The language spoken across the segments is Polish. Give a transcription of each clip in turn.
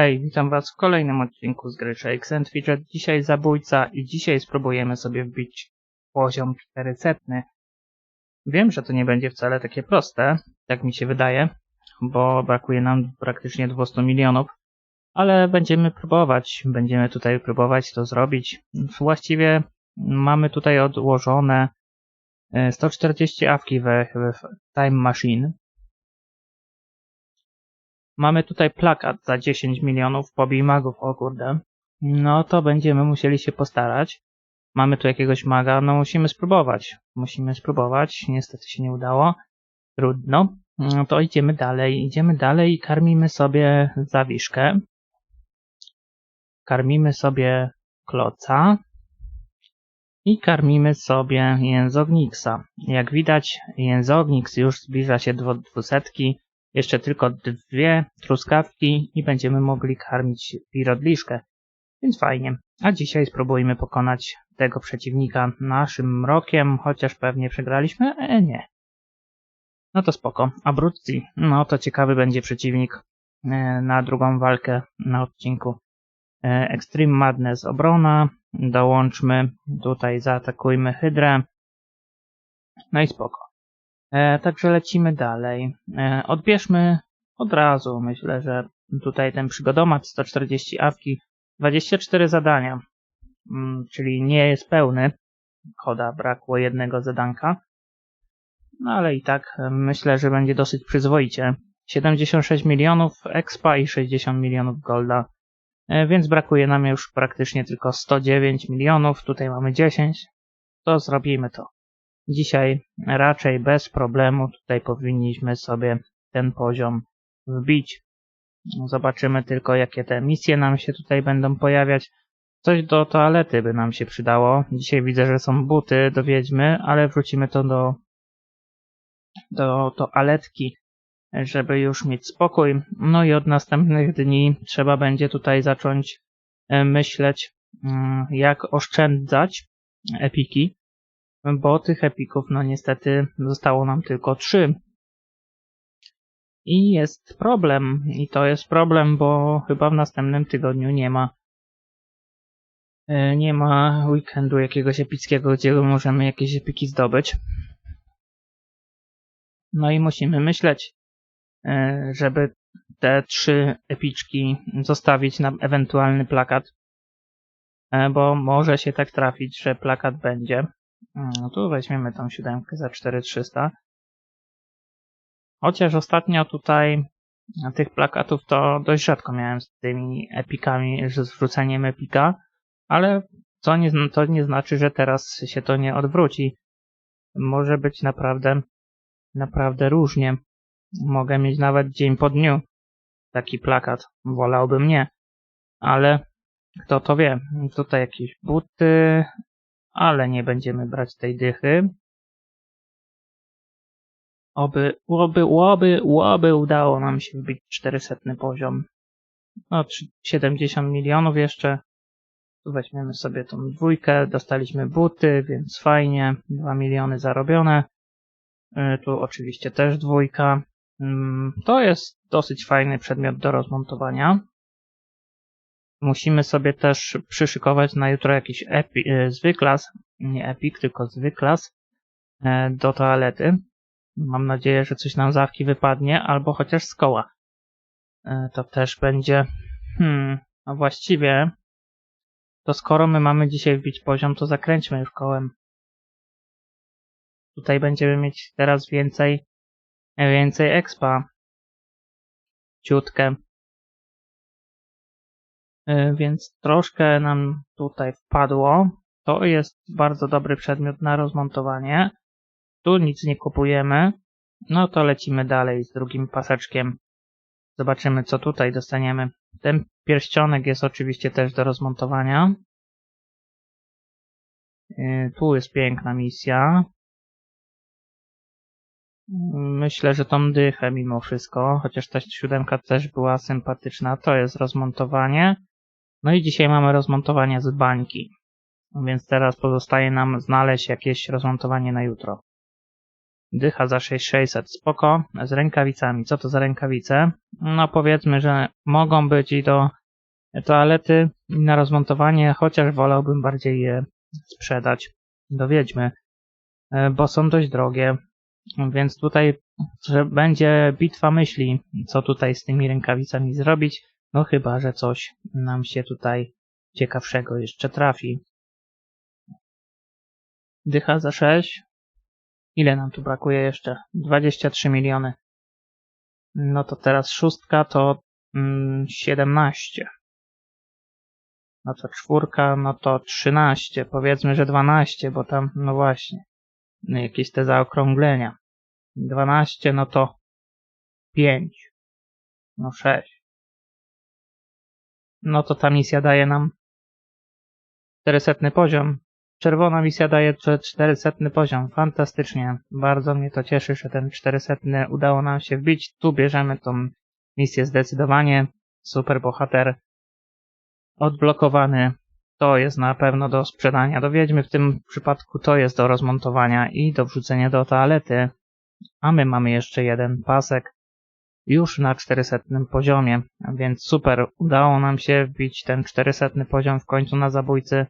Hej, witam was w kolejnym odcinku z gry Shakes Fidget. Dzisiaj zabójca i dzisiaj spróbujemy sobie wbić poziom 400. Wiem, że to nie będzie wcale takie proste, tak mi się wydaje, bo brakuje nam praktycznie 200 milionów, ale będziemy próbować, będziemy tutaj próbować to zrobić. Właściwie mamy tutaj odłożone e, 140 awki we, w Time Machine, Mamy tutaj plakat za 10 milionów pobij magów, o kurde. No to będziemy musieli się postarać. Mamy tu jakiegoś maga, no musimy spróbować. Musimy spróbować, niestety się nie udało. Trudno. No to idziemy dalej, idziemy dalej i karmimy sobie zawiszkę. Karmimy sobie kloca. I karmimy sobie jęzowniksa. Jak widać, jęzowniks już zbliża się do dwusetki. Jeszcze tylko dwie truskawki i będziemy mogli karmić pirodliszkę. Więc fajnie. A dzisiaj spróbujmy pokonać tego przeciwnika naszym mrokiem, chociaż pewnie przegraliśmy? E, nie. No to spoko. Abruzzi. No to ciekawy będzie przeciwnik e, na drugą walkę na odcinku. E, Extreme Madness obrona. Dołączmy. Tutaj zaatakujmy Hydrę. No i spoko. E, także lecimy dalej. E, odbierzmy od razu, myślę, że tutaj ten przygodomat 140 awki, 24 zadania, mm, czyli nie jest pełny. Koda brakło jednego zadanka. No ale i tak e, myślę, że będzie dosyć przyzwoicie. 76 milionów expa i 60 milionów golda. E, więc brakuje nam już praktycznie tylko 109 milionów. Tutaj mamy 10. To zrobimy to. Dzisiaj raczej bez problemu tutaj powinniśmy sobie ten poziom wbić. Zobaczymy tylko jakie te misje nam się tutaj będą pojawiać. Coś do toalety by nam się przydało. Dzisiaj widzę, że są buty do wiedźmy, ale wrócimy to do, do toaletki, żeby już mieć spokój. No i od następnych dni trzeba będzie tutaj zacząć e, myśleć, mm, jak oszczędzać epiki bo tych epików, no niestety, zostało nam tylko trzy. I jest problem, i to jest problem, bo chyba w następnym tygodniu nie ma e, nie ma weekendu jakiegoś epickiego, gdzie możemy jakieś epiki zdobyć. No i musimy myśleć, e, żeby te trzy epiczki zostawić na ewentualny plakat, e, bo może się tak trafić, że plakat będzie. No tu weźmiemy tą siódemkę za 4300. Chociaż ostatnio tutaj tych plakatów to dość rzadko miałem z tymi epikami, z wrzuceniem epika, ale to nie, to nie znaczy, że teraz się to nie odwróci. Może być naprawdę, naprawdę różnie. Mogę mieć nawet dzień po dniu taki plakat. Wolałbym nie. Ale kto to wie. Tutaj jakieś buty, ale nie będziemy brać tej dychy. Oby, oby, oby, oby udało nam się wbić 400 poziom. No, 70 milionów jeszcze. Tu weźmiemy sobie tą dwójkę, dostaliśmy buty, więc fajnie, 2 miliony zarobione. Y, tu oczywiście też dwójka. Mm, to jest dosyć fajny przedmiot do rozmontowania. Musimy sobie też przyszykować na jutro jakiś epi, e, zwyklas, nie epik, tylko zwyklas e, do toalety. Mam nadzieję, że coś nam zawki wypadnie, albo chociaż z koła. E, to też będzie... Hmm, no właściwie... To skoro my mamy dzisiaj wbić poziom, to zakręćmy już kołem. Tutaj będziemy mieć teraz więcej więcej expa. Ciutkę. E, więc troszkę nam tutaj wpadło. To jest bardzo dobry przedmiot na rozmontowanie. Tu nic nie kupujemy. No to lecimy dalej z drugim paseczkiem. Zobaczymy co tutaj dostaniemy. Ten pierścionek jest oczywiście też do rozmontowania. E, tu jest piękna misja. Myślę, że tą dychę mimo wszystko, chociaż ta siódemka też była sympatyczna. To jest rozmontowanie. No i dzisiaj mamy rozmontowanie z bańki. Więc teraz pozostaje nam znaleźć jakieś rozmontowanie na jutro. Dycha za 6600, spoko. Z rękawicami. Co to za rękawice? No powiedzmy, że mogą być i do toalety i na rozmontowanie, chociaż wolałbym bardziej je sprzedać do wiedźmy, e, bo są dość drogie. Więc tutaj że będzie bitwa myśli, co tutaj z tymi rękawicami zrobić. No chyba, że coś nam się tutaj ciekawszego jeszcze trafi. Dycha za 6. Ile nam tu brakuje jeszcze? 23 miliony. No to teraz szóstka to mm, 17. No to czwórka, no to 13. Powiedzmy, że 12, bo tam, no właśnie, no jakieś te zaokrąglenia. 12, no to 5. No 6. No to ta misja daje nam 400 poziom. Czerwona misja daje 400 poziom. Fantastycznie. Bardzo mnie to cieszy, że ten 400 udało nam się wbić. Tu bierzemy tą misję zdecydowanie. Super bohater odblokowany. To jest na pewno do sprzedania. Do wiedźmy w tym przypadku to jest do rozmontowania i do wrzucenia do toalety. A my mamy jeszcze jeden pasek już na 400 poziomie, więc super, udało nam się wbić ten 400 poziom w końcu na zabójcy.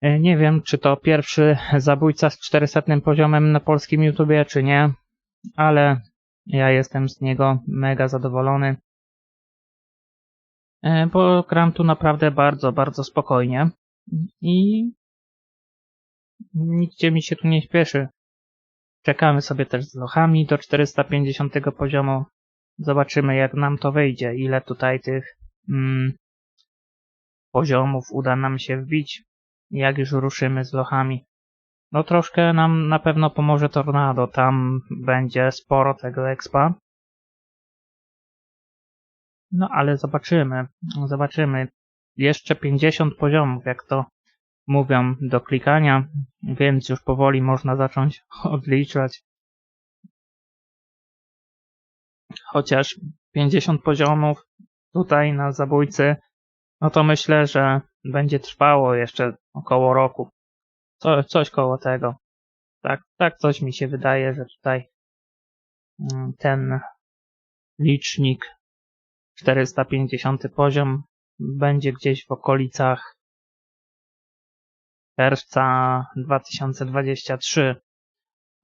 E, nie wiem, czy to pierwszy zabójca z 400 poziomem na polskim YouTubie, czy nie, ale ja jestem z niego mega zadowolony. E, bo gram tu naprawdę bardzo, bardzo spokojnie i nigdzie mi się tu nie śpieszy. Czekamy sobie też z lochami do 450 poziomu. Zobaczymy jak nam to wyjdzie, ile tutaj tych mm, poziomów uda nam się wbić, jak już ruszymy z lochami. No troszkę nam na pewno pomoże Tornado, tam będzie sporo tego expa. No ale zobaczymy, zobaczymy. Jeszcze 50 poziomów, jak to mówią do klikania, więc już powoli można zacząć odliczać. Chociaż 50 poziomów tutaj na zabójcy, no to myślę, że będzie trwało jeszcze około roku. Co, coś koło tego. Tak, tak coś mi się wydaje, że tutaj mm, ten licznik 450 poziom będzie gdzieś w okolicach czerwca 2023.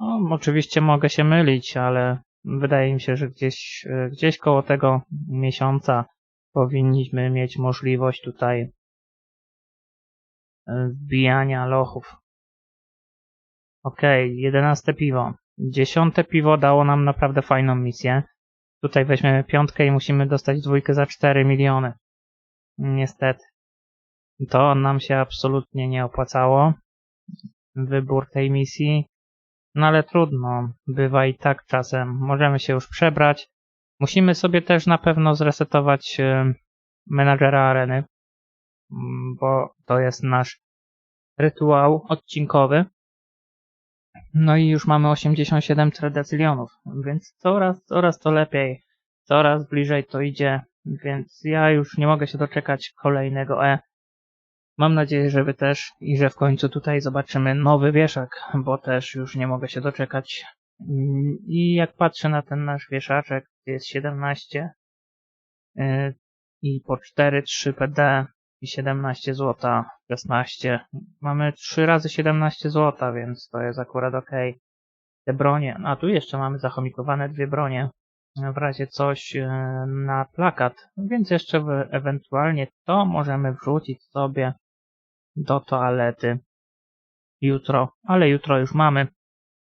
No, oczywiście mogę się mylić, ale wydaje mi się, że gdzieś, gdzieś koło tego miesiąca powinniśmy mieć możliwość tutaj e, wbijania lochów. Ok, jedenaste piwo. Dziesiąte piwo dało nam naprawdę fajną misję. Tutaj weźmiemy piątkę i musimy dostać dwójkę za 4 miliony. Niestety. To nam się absolutnie nie opłacało. Wybór tej misji. No ale trudno, bywa i tak czasem. Możemy się już przebrać. Musimy sobie też na pewno zresetować e, menadżera areny, mm, bo to jest nasz rytuał odcinkowy. No i już mamy 87 tredecylionów, więc coraz, coraz to lepiej, coraz bliżej to idzie, więc ja już nie mogę się doczekać kolejnego E. Mam nadzieję, że wy też i że w końcu tutaj zobaczymy nowy wieszak, bo też już nie mogę się doczekać. I jak patrzę na ten nasz wieszaczek, jest 17 y, i po 4, 3 PD i 17 zł, 16. Mamy 3 razy 17 zł, więc to jest akurat ok. Te bronie, a tu jeszcze mamy zachomikowane dwie bronie, w razie coś y, na plakat, więc jeszcze ewentualnie to możemy wrzucić sobie do toalety jutro, ale jutro już mamy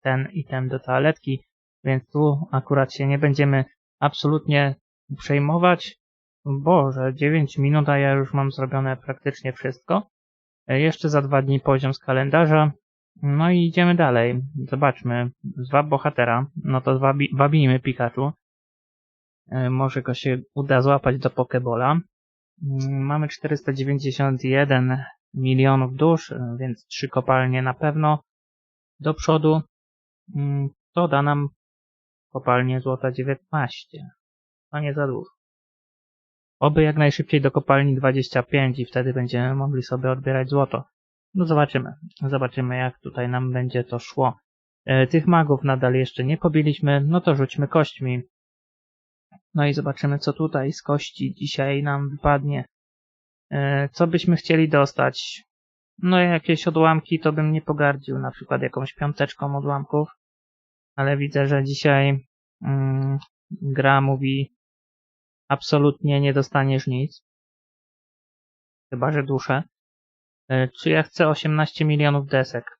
ten item do toaletki, więc tu akurat się nie będziemy absolutnie przejmować. Boże, 9 minut, a ja już mam zrobione praktycznie wszystko. Jeszcze za dwa dni poziom z kalendarza. No i idziemy dalej. Zobaczmy. Zwab bohatera. No to wabijmy Pikachu. E, może go się uda złapać do Pokebola. Mm, mamy 491 milionów dusz, e, więc trzy kopalnie na pewno do przodu. Mm, to da nam kopalnię złota 19. No nie za dużo. Oby jak najszybciej do kopalni 25 i wtedy będziemy mogli sobie odbierać złoto. No zobaczymy. Zobaczymy jak tutaj nam będzie to szło. E, tych magów nadal jeszcze nie pobiliśmy, no to rzućmy kośćmi. No i zobaczymy, co tutaj z kości dzisiaj nam wypadnie. E, co byśmy chcieli dostać? No jakieś odłamki to bym nie pogardził, na przykład jakąś piąteczką odłamków. Ale widzę, że dzisiaj mm, gra mówi absolutnie nie dostaniesz nic. Chyba, że duszę. E, czy ja chcę 18 milionów desek?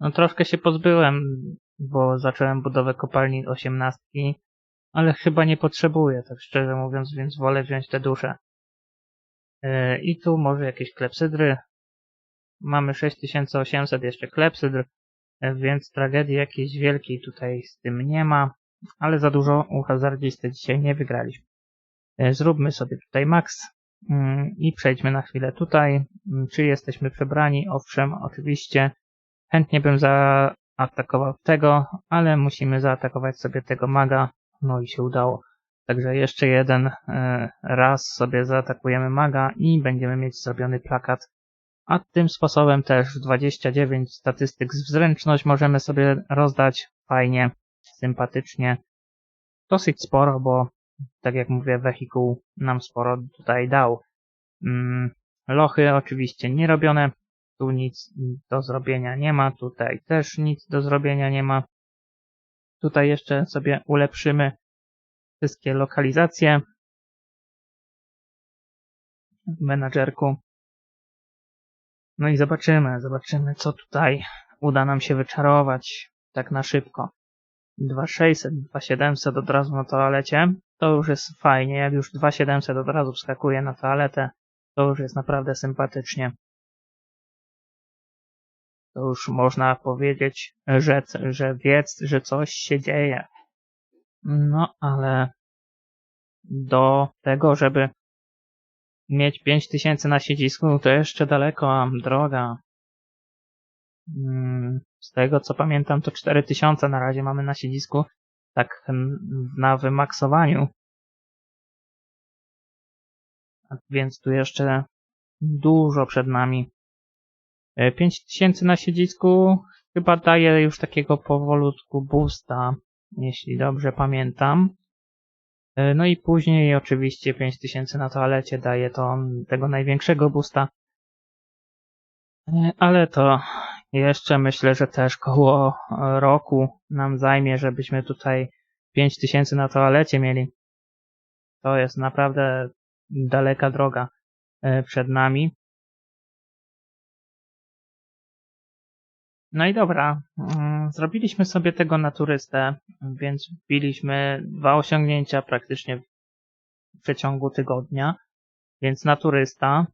No troszkę się pozbyłem, bo zacząłem budowę kopalni 18, ale chyba nie potrzebuję, tak szczerze mówiąc, więc wolę wziąć te dusze. E, I tu może jakieś klepsydry. Mamy 6800 jeszcze klepsydr, e, więc tragedii jakiejś wielkiej tutaj z tym nie ma, ale za dużo u hazardzisty dzisiaj nie wygraliśmy. Zróbmy sobie tutaj max Mm, I przejdźmy na chwilę tutaj. Mm, czy jesteśmy przebrani? Owszem, oczywiście. Chętnie bym zaatakował tego, ale musimy zaatakować sobie tego maga. No i się udało. Także jeszcze jeden e, raz sobie zaatakujemy maga i będziemy mieć zrobiony plakat. A tym sposobem też 29 statystyk z zręczność możemy sobie rozdać. Fajnie, sympatycznie. Dosyć sporo, bo tak jak mówię, wehikuł nam sporo tutaj dał. Mm, lochy oczywiście nie robione, tu nic do zrobienia nie ma, tutaj też nic do zrobienia nie ma. Tutaj jeszcze sobie ulepszymy wszystkie lokalizacje w menadżerku. No i zobaczymy, zobaczymy co tutaj uda nam się wyczarować tak na szybko. 2600, 2700 od razu na toalecie to już jest fajnie. Jak już 2700 od razu wskakuje na toaletę, to już jest naprawdę sympatycznie. To już można powiedzieć, że, że wiedz, że coś się dzieje. No, ale do tego, żeby mieć 5000 na siedzisku, to jeszcze daleko droga. Mm, z tego co pamiętam, to 4000 na razie mamy na siedzisku, tak na wymaksowaniu. Więc tu jeszcze dużo przed nami. 5000 e, na siedzisku chyba daje już takiego powolutku boosta, jeśli dobrze pamiętam. E, no i później oczywiście 5000 na toalecie daje to tego największego boosta. E, ale to jeszcze myślę, że też koło e, roku nam zajmie, żebyśmy tutaj 5000 na toalecie mieli. To jest naprawdę daleka droga przed nami. No i dobra, mm, zrobiliśmy sobie tego naturystę, więc wbiliśmy dwa osiągnięcia praktycznie w przeciągu tygodnia. Więc naturysta,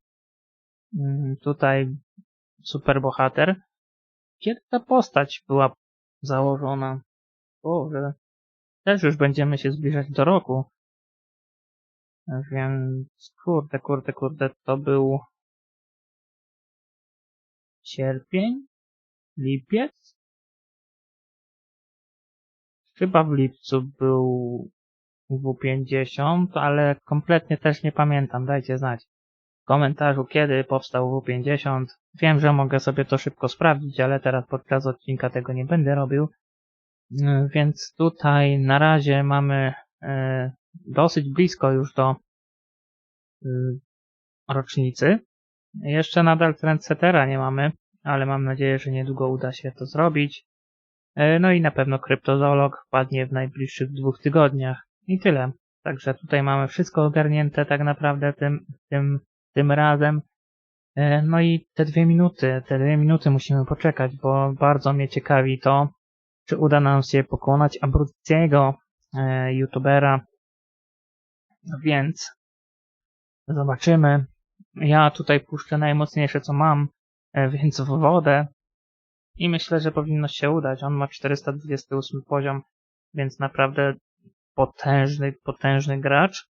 mm, tutaj superbohater, kiedy ta postać była założona? Boże. Też już będziemy się zbliżać do roku. Więc kurde, kurde, kurde, to był sierpień? Lipiec? Chyba w lipcu był W50, ale kompletnie też nie pamiętam, dajcie znać w komentarzu, kiedy powstał W50. Wiem, że mogę sobie to szybko sprawdzić, ale teraz podczas odcinka tego nie będę robił. E, więc tutaj na razie mamy e, dosyć blisko już do e, rocznicy. Jeszcze nadal trendsetera nie mamy, ale mam nadzieję, że niedługo uda się to zrobić. No i na pewno kryptozoolog wpadnie w najbliższych dwóch tygodniach. I tyle. Także tutaj mamy wszystko ogarnięte tak naprawdę tym, tym tym razem. E, no i te dwie minuty, te dwie minuty musimy poczekać, bo bardzo mnie ciekawi to, czy uda nam się pokonać Abruzziego, e, youtubera. Więc zobaczymy. Ja tutaj puszczę najmocniejsze co mam, e, więc w wodę. I myślę, że powinno się udać. On ma 428 poziom, więc naprawdę potężny, potężny gracz.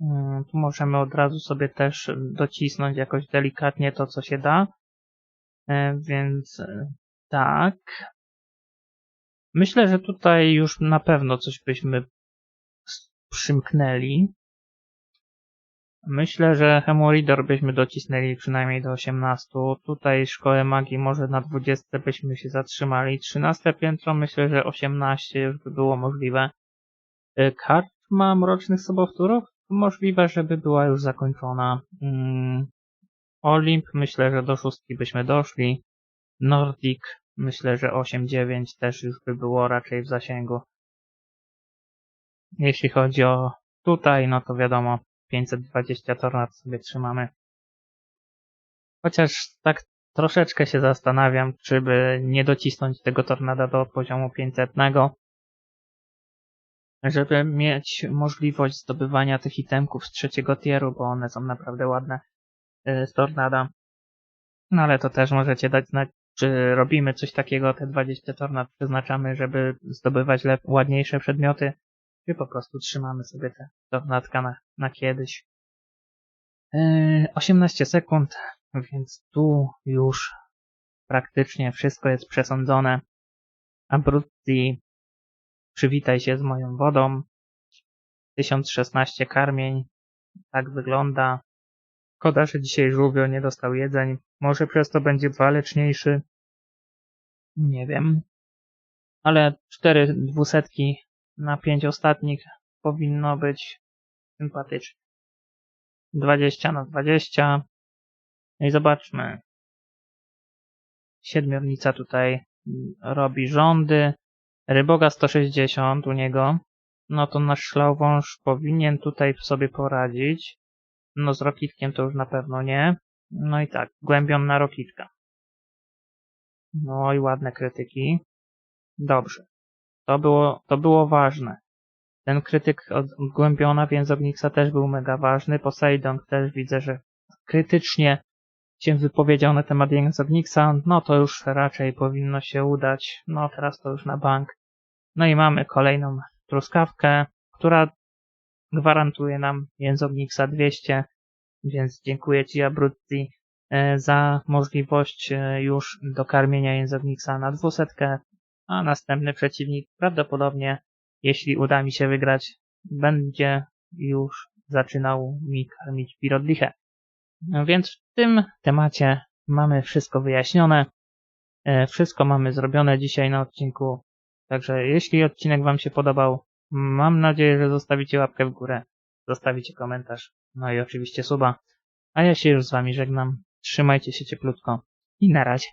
Mm, tu możemy od razu sobie też docisnąć jakoś delikatnie to, co się da. E, więc e, tak. Myślę, że tutaj już na pewno coś byśmy przymknęli. Myślę, że Hemoridor byśmy docisnęli przynajmniej do 18. Tutaj Szkołę Magii może na 20 byśmy się zatrzymali. 13 piętro myślę, że 18 już by było możliwe. Y, Karma Mrocznych Sobowtórów? Możliwe, żeby była już zakończona. Mm, Olimp myślę, że do szóstki byśmy doszli. Nordic myślę, że 8-9 też już by było raczej w zasięgu. Jeśli chodzi o tutaj, no to wiadomo, 520 tornad sobie trzymamy. Chociaż tak troszeczkę się zastanawiam, czy by nie docisnąć tego tornada do poziomu 500, żeby mieć możliwość zdobywania tych itemków z trzeciego tieru, bo one są naprawdę ładne y, z tornada. No ale to też możecie dać znać, czy robimy coś takiego, te 20 tornad przeznaczamy, żeby zdobywać ładniejsze przedmioty, czy po prostu trzymamy sobie te tornadka na, na kiedyś. Yy, 18 sekund, więc tu już praktycznie wszystko jest przesądzone. Abruzzi, przywitaj się z moją wodą. 1016 karmień, tak wygląda. Szkoda, że dzisiaj żółwio nie dostał jedzeń. Może przez to będzie waleczniejszy. Nie wiem. Ale cztery dwusetki na pięć ostatnich powinno być sympatycznie. 20 na 20. No i zobaczmy. Siedmiornica tutaj robi rządy. Ryboga 160 u niego. No to nasz szlauwąż powinien tutaj sobie poradzić. No z rokitkiem to już na pewno nie. No i tak, głębionna rokitka. No i ładne krytyki. Dobrze. To było, to było ważne. Ten krytyk od od głębiona więzownica też był mega ważny. Poseidon też widzę, że krytycznie się wypowiedział na temat więzownica. No to już raczej powinno się udać. No teraz to już na bank. No i mamy kolejną truskawkę, która gwarantuje nam jęzownica 200, więc dziękuję Ci Abruzzi e, za możliwość e, już dokarmienia jęzownica na 200, a następny przeciwnik prawdopodobnie, jeśli uda mi się wygrać, będzie już zaczynał mi karmić pirodlichę. No więc w tym temacie mamy wszystko wyjaśnione. E, Wszystko mamy zrobione dzisiaj na odcinku. Także jeśli odcinek Wam się podobał, mam nadzieję, że zostawicie łapkę w górę, zostawicie komentarz, no i oczywiście suba. A ja się już z Wami żegnam. Trzymajcie się cieplutko i na razie.